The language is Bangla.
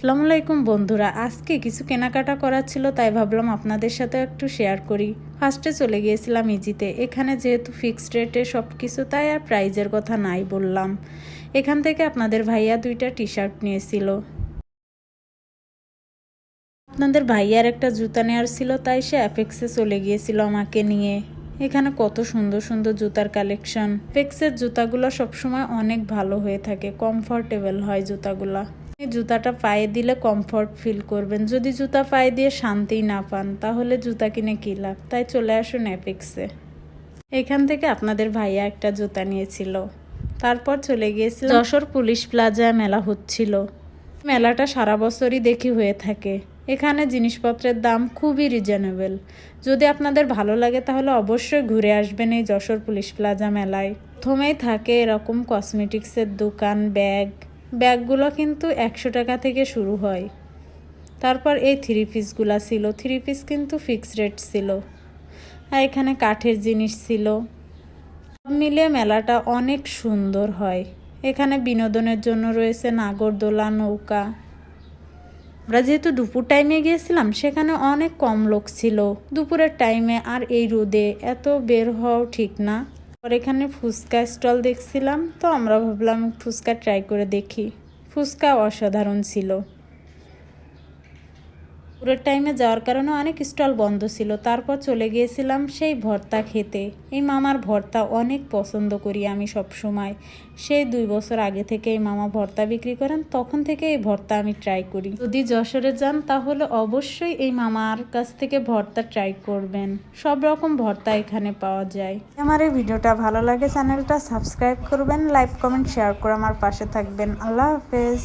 আসসালামু আলাইকুম বন্ধুরা, আজকে কিছু কেনাকাটা করার ছিল, তাই ভাবলাম আপনাদের সাথে একটু শেয়ার করি। ফার্স্টে চলে গিয়েছিলাম ইজিতে, এখানে যেহেতু ফিক্সড রেটে সব কিছু তাই আর প্রাইজের কথা নাই বললাম। এখান থেকে আপনাদের ভাইয়া দুইটা টি শার্ট নিয়েছিল। আপনাদের ভাইয়ার একটা জুতা নেওয়ার ছিল, তাই সে অ্যাপেক্সে চলে গিয়েছিল আমাকে নিয়ে। এখানে কত সুন্দর সুন্দর জুতার কালেকশন অ্যাপেক্সের জুতাগুলো সবসময় অনেক ভালো হয়ে থাকে কমফোর্টেবল হয় জুতাগুলা। জুতাটা পায়ে দিলে কমফর্ট ফিল করবেন। যদি জুতা পায়ে দিয়ে শান্তিই না পান, তাহলে জুতা কিনে কী লাভ? তাই চলে আসুন অ্যাপেক্সে এখান থেকে আপনাদের ভাইয়া একটা জুতা নিয়েছিল। তারপর চলে গিয়েছিল যশোর পুলিশ প্লাজায় মেলা হচ্ছিল। মেলাটা সারা বছরই দেখি হয়ে থাকে। এখানে জিনিসপত্রের দাম খুবই রিজনেবল যদি আপনাদের ভালো লাগে, তাহলে অবশ্যই ঘুরে আসবেন এই যশোর পুলিশ প্লাজা মেলায়। প্রথমেই থাকে এরকম কসমেটিক্সের দোকান ব্যাগ ব্যাগগুলো কিন্তু একশো টাকা থেকে শুরু হয়। তারপর এই থ্রি পিসগুলো ছিল। থ্রি পিস কিন্তু ফিক্স রেট ছিল। আর এখানে কাঠের জিনিস ছিল। সব মিলিয়ে মেলাটা অনেক সুন্দর হয়। এখানে বিনোদনের জন্য রয়েছে নাগরদোলা, নৌকা। আমরা যেহেতু দুপুর টাইমে গিয়েছিলাম, সেখানে অনেক কম লোক ছিল। দুপুরের টাইমে আর এই রোদে এত বের হওয়াও ঠিক না। আর এখানে ফুচকা স্টল দেখছিলাম, তো আমরা ভাবলাম ফুচকা ট্রাই করে দেখি। ফুচকা অসাধারণ ছিল। পুরের টাইমে যাওয়ার কারণে অনেক স্টল বন্ধ ছিল। তারপর চলে গিয়েছিলাম সেই ভর্তা খেতে। এই মামার ভর্তা অনেক পছন্দ করি আমি সব সময় সেই দুই বছর আগে থেকে এই মামা ভর্তা বিক্রি করেন, তখন থেকে এই ভর্তা আমি ট্রাই করি। যদি যশোরে যান, তাহলে অবশ্যই এই মামার কাছ থেকে ভর্তা ট্রাই করবেন। সব রকম ভর্তা এখানে পাওয়া যায়। আমার এই ভিডিওটা ভালো লাগে, চ্যানেলটা সাবস্ক্রাইব করবেন লাইক কমেন্ট শেয়ার করে আমার পাশে থাকবেন। আল্লাহ হাফেজ।